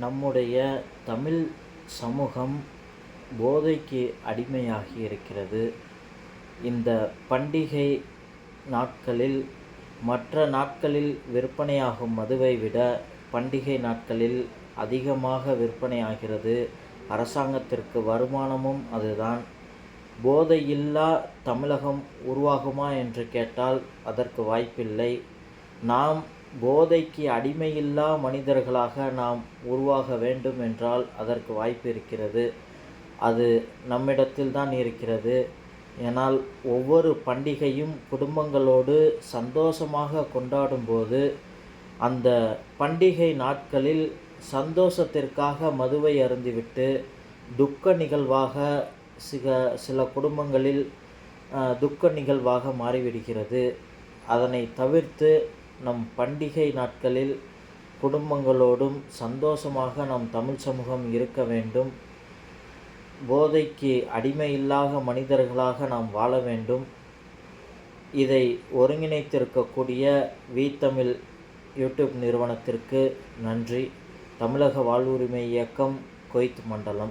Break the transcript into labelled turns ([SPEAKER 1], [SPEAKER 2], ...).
[SPEAKER 1] நம்முடைய தமிழ் சமூகம் போதைக்கு அடிமையாகி இருக்கிறது. இந்த பண்டிகை நாட்களில் மற்ற நாட்களில் விற்பனையாகும் மதுவை விட பண்டிகை நாட்களில் அதிகமாக விற்பனையாகிறது. அரசாங்கத்திற்கு வருமானமும் அதுதான். போதையில்லா தமிழகம் உருவாகுமா என்று கேட்டால் அதற்கு வாய்ப்பில்லை. நாம் போதைக்கு அடிமையில்லா மனிதர்களாக நாம் உருவாக வேண்டும் என்றால் அதற்கு வாய்ப்பு இருக்கிறது. அது நம்மிடத்தில் தான் இருக்கிறது. ஏனால் ஒவ்வொரு பண்டிகையும் குடும்பங்களோடு சந்தோஷமாக கொண்டாடும்போது அந்த பண்டிகை நாட்களில் சந்தோஷத்திற்காக மதுவை அருந்திவிட்டு துக்க நிகழ்வாக சில சில குடும்பங்களில் துக்க நிகழ்வாக மாறிவிடுகிறது. அதனை தவிர்த்து நம் பண்டிகை நாட்களில் குடும்பங்களோடும் சந்தோஷமாக நம் தமிழ் சமூகம் இருக்க வேண்டும். போதைக்கு அடிமையில்லாத மனிதர்களாக நாம் வாழ வேண்டும். இதை ஒருங்கிணைத்திருக்கக்கூடிய வி தமிழ் யூடியூப் நிறுவனத்திற்கு நன்றி. தமிழக வாழ்வுரிமை இயக்கம் கொய்த் மண்டலம்.